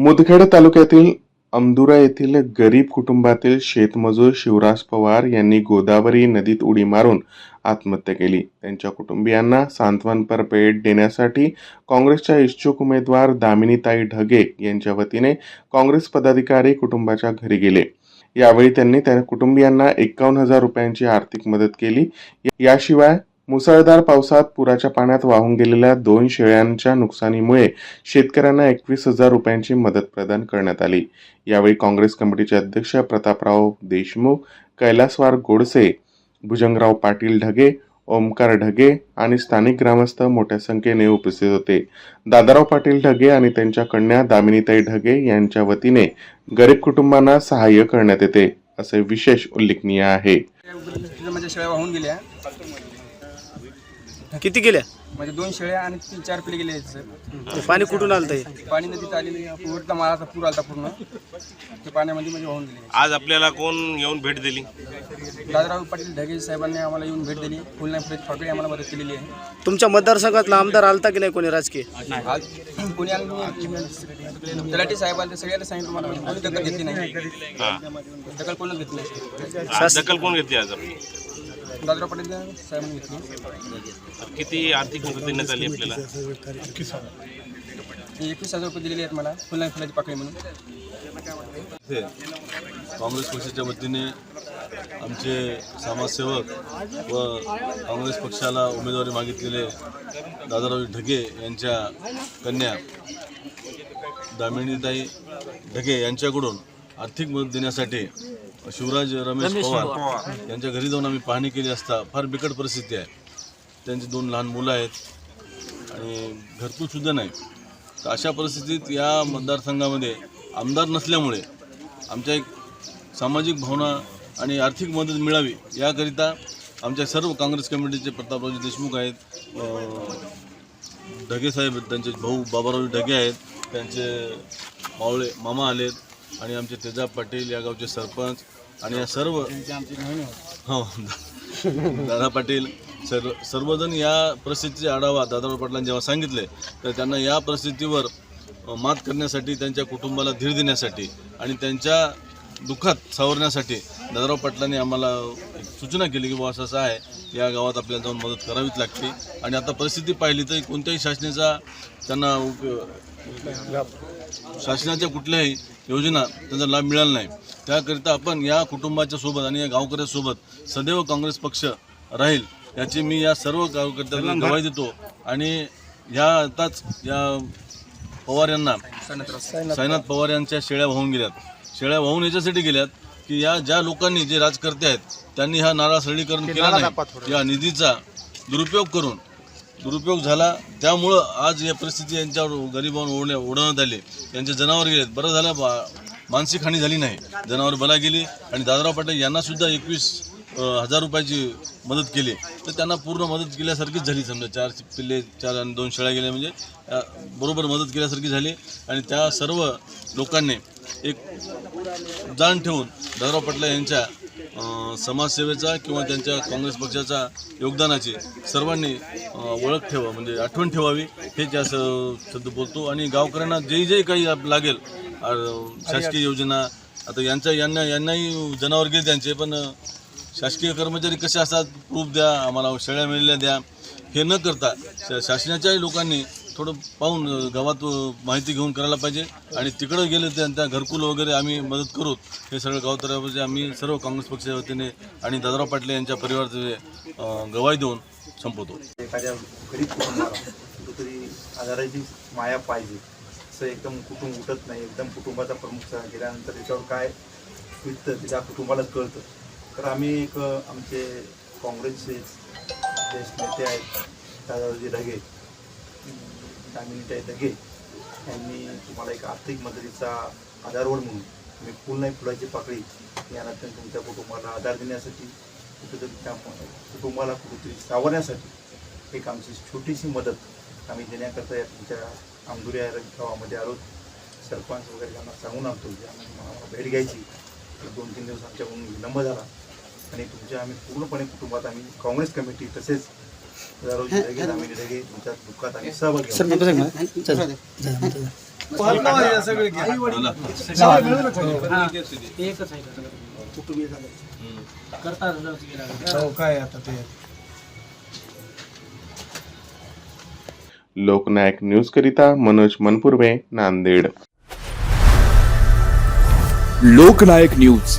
मुदखेड तालुक्यातील अमदुरा येथील गरीब कुटुंबातील शेतमजूर शिवराज पवार यांनी गोदावरी नदीत उडी मारून आत्महत्या केली. त्यांच्या कुटुंबियांना सांत्वनपर भेट देण्यासाठी काँग्रेसच्या इच्छुक उमेदवार दामिनीताई ढगे यांच्या वतीने काँग्रेस पदाधिकारी कुटुंबाच्या घरी गेले. यावेळी त्यांनी त्या कुटुंबियांना एकावन्न हजार रुपयांची आर्थिक मदत केली. याशिवाय मुसळधार पावसात पुराच्या पाण्यात वाहून गेलेल्या दोन शेळ्यांच्या नुकसानीमुळे शेतकऱ्यांना एकवीस हजार रुपयांची मदत प्रदान करण्यात आली. यावेळी काँग्रेस कमिटीचे अध्यक्ष प्रतापराव देशमुख कैलासवार गोडसे भुजंगराव पाटील ढगे ओमकार ढगे आणि स्थानिक ग्रामस्थ मोठ्या संख्येने उपस्थित होते. दादाराव पाटील ढगे आणि त्यांच्या कन्या दामिनीताई ढगे यांच्या वतीने गरीब कुटुंबांना सहाय्य करण्यात येते असे विशेष उल्लेखनीय आहे. किती गेल्या? म्हणजे दोन शेळ्या आणि तीन चार पिले गेले आहेत सर ते पाणी कुठून आलं ते पाणी नदीत आलेली उडता माळाचा पूर आलता पूर्ण. ते पाण्यामध्ये म्हणजे वाहून गेले. आज आपल्याला कोण येऊन भेट दिली? दादाराव पाटील ढगे साहेबांनी आम्हाला येऊन भेट दिली. फुलनाई फुलाची फाकडी आम्हाला मदत केलेली आहे. तुमच्या मतदारसंघातला आमदार आलता की नाही कोणी राजकीय? आज कोणी आम्ही तलाठी साहेबांना सगळ्यांना सांगितलं मला. कोणी दखल घेतली नाही. दखल कोणच घेतली नाही. आज दखल कोण घेतली आज आपली? दादाराव पाटील साहेबांनी घेतली किती आर्थिक मदत देण्यात आली आपल्याला एकवीस हजार रुपये दिलेले आहेत मला फुलनाई फुलाची पाकळी म्हणून. काँग्रेस पक्षाच्या वतीने आमचे समाजसेवक व काँग्रेस पक्षाला उमेदवारी मागितलेले दादाराव ढगे यांच्या कन्या दामिनीताई ढगे यांच्याकडून आर्थिक मदत देण्यासाठी शिवराज रमेश पवार यांच्या घरी जाऊन आम्ही पाहणी केली असता फार बिकट परिस्थिती आहे. त्यांची दोन लहान मुलं आहेत आणि घरकुलसुद्धा नाही. तर अशा परिस्थितीत या मतदारसंघामध्ये आमदार नसल्यामुळे आमच्या एक सामाजिक भावना आणि आर्थिक मदत मिळावी याकरिता आमच्या सर्व काँग्रेस कमिटीचे प्रतापरावजी देशमुख आहेत अं, ढगे साहेब आहेत, त्यांचे भाऊ बाबाराव ढगे आहेत त्यांचे मावळे मामा आलेत आणि आमचे तेजाब पाटील या गावचे सरपंच आणि या सर्व हो दादा पाटील सर्व सर्वजण या परिस्थितीचे आढावा दादाराव पाटलांनी जेव्हा सांगितले तर त्यांना या परिस्थितीवर मात करण्यासाठी त्यांच्या कुटुंबाला धीर देण्यासाठी आणि त्यांच्या दुःखात सावरण्यासाठी दादाराव पाटलांनी आम्हाला सूचना केली की असं असं आहे या गावात आपल्याला जाऊन मदत करावीच लागते. आणि आता परिस्थिती पाहिली तर कोणत्याही शासनाचा त्यांना उप- शासनाच्या कुठल्याही योजना त्यांचा लाभ मिळाला नाही. त्याकरिता आपण या कुटुंबाच्या सोबत आणि या गावकऱ्यासोबत सदैव काँग्रेस पक्ष राहील याची मी या सर्व गावकर्त्यांना गवाही देतो. आणि ह्या आताच या पवार यांना साईनाथ पवार यांच्या शेळ्या वाहून गेल्यात. शेळ्या वाहून याच्यासाठी गेल्यात की या ज्या लोकांनी जे राजकर्ते आहेत त्यांनी हा नारा सरळीकरण केला नाही. या निधीचा दुरुपयोग करून दुरुपयोग झाला. त्यामुळं आज या परिस्थिती यांच्यावर गरिबांवर ओढण्या ओढवण्यात आले. यांचे जनावर गेलेत. बरं झालं बा मानसिक हानी झाली नाही. जनावर बला गेली आणि दादराव पाटील यांनासुद्धा एकवीस हजार रुपयाची मदत केली. तर त्यांना पूर्ण मदत केल्यासारखीच झाली. समजा चार पिल्ले चार आणि दोन शेळ्या गेल्या म्हणजे बरोबर मदत केल्यासारखी झाली. आणि त्या सर्व लोकांनी एक जाण ठेवून दादराव पाटला यांच्या समाजसेवेचा किंवा त्यांच्या काँग्रेस पक्षाच्या योगदानाची सर्वांनी ओळख ठेवा म्हणजे आठवण ठेवावी हेच या शब्द बोलतो. आणि गावकऱ्यांना जे जे काही लागेल शासकीय योजना आता यांच्या यांना यांनाही जनावर गेले त्यांचे पण शासकीय कर्मचारी कसे असतात प्रूफ द्या आम्हाला शेळ्या मिळल्या द्या हे न करता शासनाच्याही लोकांनी थोडं पाहून गावात माहिती घेऊन करायला पाहिजे. आणि तिकडं गेले त्या त्या घरकुल वगैरे आम्ही मदत करू. हे सगळं गावतऱ्यामध्ये आम्ही सर्व काँग्रेस पक्षाच्या वतीने आणि दादाराव पाटले यांच्या परिवाराचे अ, गवाही देऊन संपवतो. एखाद्या गरीब कुटुंबाला कुठेतरी आधाराची माया पाहिजे. असं एकदम कुटुंब उठत नाही. एकदम कुटुंबाचा प्रमुख गेल्यानंतर त्याच्यावर काय विकतं त्याच्या कुटुंबाला कुटुंबालाच कळतं. तर आम्ही एक आमचे काँग्रेसचे ज्येष्ठ नेते आहेत दादाजी ढगे. दामिनी इथं घे यांनी तुम्हाला एक आर्थिक मदतीचा आधारवड म्हणून मी फुल नाही फुलाची पाकळी यानंतर तुमच्या कुटुंबाला आधार देण्यासाठी कुठेतरी त्या कुटुंबाला कुठेतरी सावरण्यासाठी एक आमची छोटीशी मदत आम्ही देण्याकरता या तुमच्या आंबुऱ्या गावामध्ये आलो. सरपंच वगैरे यांना सांगून आणतो आम्हाला आम्हाला भेट घ्यायची तर दोन तीन दिवस आमच्याकडून विलंब झाला. आणि तुमच्या आम्ही पूर्णपणे कुटुंबात आम्ही काँग्रेस कमिटी तसेच लोकनायक न्यूज करिता मनोज मनपूर्वे नांदेड. लोकनायक न्यूज.